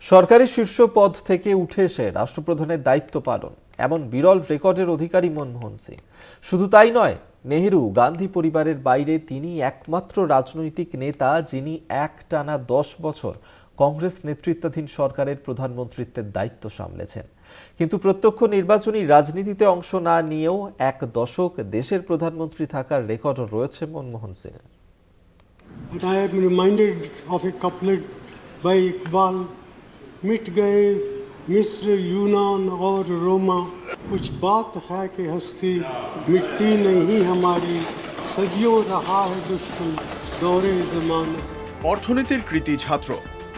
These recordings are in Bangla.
সরকারি শীর্ষ পদ থেকে উঠে এসে রাষ্ট্রপ্রধানের দায়িত্ব পালন। এমন বিরল রেকর্ডের অধিকারী মনমোহন সিং। শুধু তাই নয়, নেহেরু, গান্ধী পরিবারের বাইরে তিনি একমাত্র রাজনৈতিক নেতা যিনি এক টানা দশ বছর কংগ্রেস নেতৃত্বাধীন সরকারের প্রধানমন্ত্রিত্বের দায়িত্ব সামলেছেন। কিন্তু প্রত্যক্ষ নির্বাচনী রাজনীতিতে অংশ না নিয়েও এক দশক দেশের প্রধানমন্ত্রী থাকার রেকর্ড রয়েছে Manmohan Singh. And I am reminded of a couplet by Iqbal मिट गए मिस्र यूनान और रोमा कुछ बात है कि हस्ती मिटती नहीं हमारी सदियों रहा है दुश्मन दौरे जमाना অর্থনীতির কৃতি ছাত্র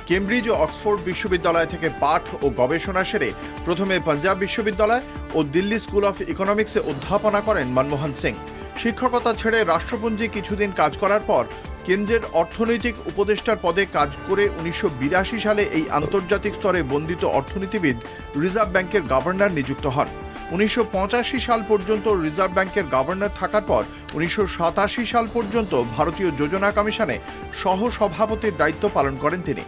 কেমব্রিজ ও অক্সফোর্ড বিশ্ববিদ্যালয় থেকে পাঠ ও গবেষণা সেরে প্রথমে পাঞ্জাব বিশ্ববিদ্যালয় ও দিল্লি স্কুল অফ ইকোনমিক্সে অধ্যাপনা করেন মনমোহন সিং শিক্ষকতা ছেড়ে রাষ্ট্রপুঞ্জে কিছুদিন কাজ করার পর কেন্দ্রের অর্থনৈতিক উপদেষ্টার পদে কাজ করে উনিশশো বিরাশি সালে এই আন্তর্জাতিক স্তরে বন্দিত অর্থনীতিবিদ রিজার্ভ ব্যাংকের গভর্নর নিযুক্ত হন। উনিশশো পঁচাশি সাল পর্যন্ত রিজার্ভ ব্যাংকের গভর্নর থাকার পর উনিশশো সাতাশি সাল পর্যন্ত ভারতীয় যোজনা কমিশনে সহ সভাপতির দায়িত্ব পালন করেন তিনি।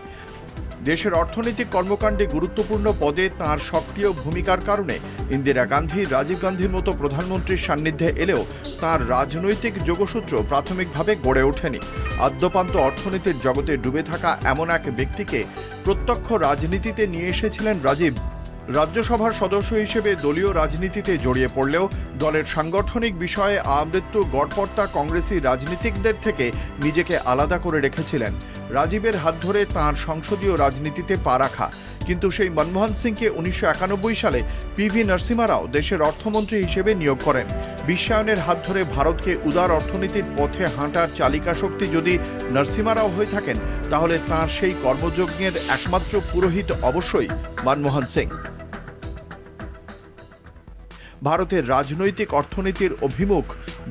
দেশের অর্থনৈতিক কর্মকাণ্ডে গুরুত্বপূর্ণ পদে তার সক্রিয় ভূমিকার কারণে ইন্দিরা গান্ধী, রাজীব গান্ধীর মতো প্রধানমন্ত্রীর সান্নিধ্যে এলেও তার রাজনৈতিক যোগসূত্র প্রাথমিকভাবে গড়ে ওঠেনি। আদ্যপান্ত অর্থনীতির জগতে ডুবে থাকা এমন এক ব্যক্তিকে প্রত্যক্ষ রাজনীতিতে নিয়ে এসেছিলেন রাজীব। রাজ্যসভার সদস্য হিসেবে দলীয় রাজনীতিতে জড়িয়ে পড়লেও দলের সাংগঠনিক বিষয়ে আমৃত্যু গড়পর্তা কংগ্রেসি রাজনীতিকদের থেকে নিজেকে আলাদা করে রেখেছিলেন। রাজীবের হাত ধরে তাঁর সংসদীয় রাজনীতিতে পা রাখা। কিন্তু সেই মনমোহন সিংকে উনিশশো একানব্বই সালে পিভি নরসিমা রাও দেশের অর্থমন্ত্রী হিসেবে নিয়োগ করেন। বিশ্বায়নের হাত ধরে ভারতকে উদার অর্থনীতির পথে হাঁটার চালিকা শক্তি যদি নরসিমা রাও হয়ে থাকেন, তাহলে তাঁর সেই কর্মযজ্ঞের একমাত্র পুরোহিত অবশ্যই মনমোহন সিং। ভারতের রাজনৈতিক অর্থনীতির অভিমুখ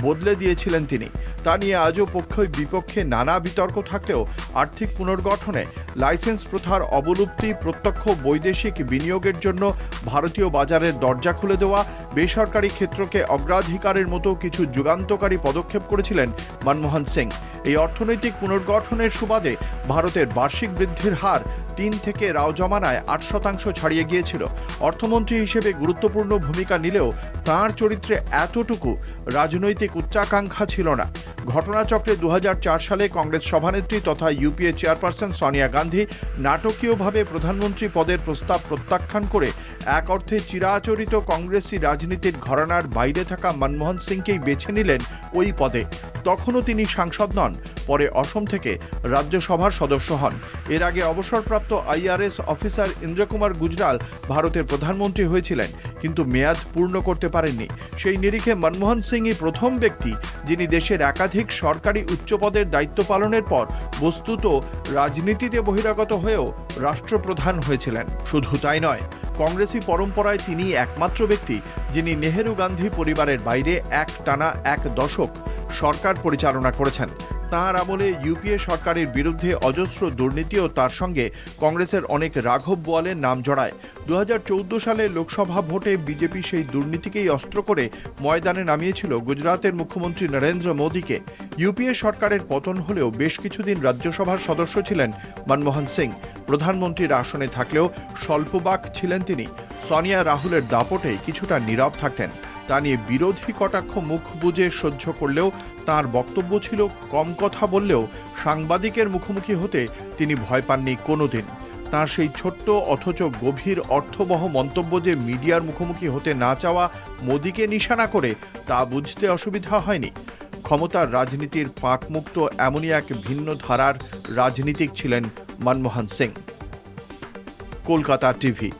বদলে দিয়েছিলেন তিনি। তা নিয়ে আজও পক্ষই বিপক্ষে নানা বিতর্ক থাকলেও আর্থিক পুনর্গঠনে লাইসেন্স প্রথার অবলুপ্তি, প্রত্যক্ষ বৈদেশিক বিনিয়োগের জন্য ভারতীয় বাজারের দরজা খুলে দেওয়া, বেসরকারি ক্ষেত্রকে অগ্রাধিকারের মতো কিছু যুগান্তকারী পদক্ষেপ করেছিলেন মনমোহন সিং। এই অর্থনৈতিক পুনর্গঠনের সুবাদে ভারতের বার্ষিক বৃদ্ধির হার তিন থেকে রাও জমানায় আট শতাংশ ছাড়িয়ে গিয়েছিল। অর্থমন্ত্রী হিসেবে গুরুত্বপূর্ণ ভূমিকা নিলেও তাঁর চরিত্রে এতটুকু রাজনৈতিক উচ্চাকাঙ্ক্ষা ছিল না। ঘটনাচক্রে দু হাজার চার সালে কংগ্রেস সভানেত্রী তথা ইউপিএ চেয়ারপারসন সোনিয়া গান্ধী নাটকীয়ভাবে প্রধানমন্ত্রী পদের প্রস্তাব প্রত্যাখ্যান করে এক অর্থে চিরাচরিত কংগ্রেসি রাজনীতির ঘরানার বাইরে থাকা মনমোহন সিংকেই বেছে নিলেন ওই পদে। তখনও তিনি সাংসদ নন। পরে অসম থেকে রাজ্যসভার সদস্য হন। এর আগে অবসরপ্রাপ্ত আইআরএস অফিসার ইন্দ্রকুমার গুজরাল ভারতের প্রধানমন্ত্রী হয়েছিলেন, কিন্তু মেয়াদ পূর্ণ করতে পারেননি। সেই নিরিখে মনমোহন সিংই প্রথম ব্যক্তি, যিনি দেশের একাধিক সরকারি উচ্চপদের দায়িত্ব পালনের পর বস্তুত রাজনীতিতে বহিরাগত হয়েও রাষ্ট্রপ্রধান হয়েছিলেন। শুধু তাই নয়, কংগ্রেসি পরম্পরায় তিনি একমাত্র ব্যক্তি, যিনি নেহেরু গান্ধী পরিবারের বাইরে এক টানা এক দশক সরকার পরিচালনা করেছেন। তাঁর আমলে ইউপিএ সরকারের বিরুদ্ধে অজস্র দুর্নীতিও তার সঙ্গে কংগ্রেসের অনেক রাঘব বোয়ালের নাম জড়ায়। দু হাজার চৌদ্দ সালে লোকসভা ভোটে বিজেপি সেই দুর্নীতিকেই অস্ত্র করে ময়দানে নামিয়েছিল গুজরাতের মুখ্যমন্ত্রী নরেন্দ্র মোদীকে। ইউপিএ সরকারের পতন হলেও বেশ কিছুদিন রাজ্যসভার সদস্য ছিলেন মনমোহন সিং। প্রধানমন্ত্রীর আসনে থাকলেও স্বল্পবাক ছিলেন তিনি। সোনিয়া রাহুলের দাপটে কিছুটা নীরব থাকতেন। তা নিয়ে বিরোধী কটাক্ষ মুখ বুঝে সহ্য করলেও তার বক্তব্য ছিল কম কথা বললেও সাংবাদিকের মুখোমুখি হতে তিনি ভয় পাননি কোনোদিন। তার সেই ছোট্ট অথচ গভীর অর্থবহ মন্তব্য যে মিডিয়ার মুখোমুখি হতে না চাওয়া মোদিকে নিশানা করে তা বুঝতে অসুবিধা হয়নি। ক্ষমতার রাজনীতির পাকমুক্ত এমনই এক ভিন্ন ধারার রাজনীতিক ছিলেন মনমোহন সিং। কলকাতা টিভি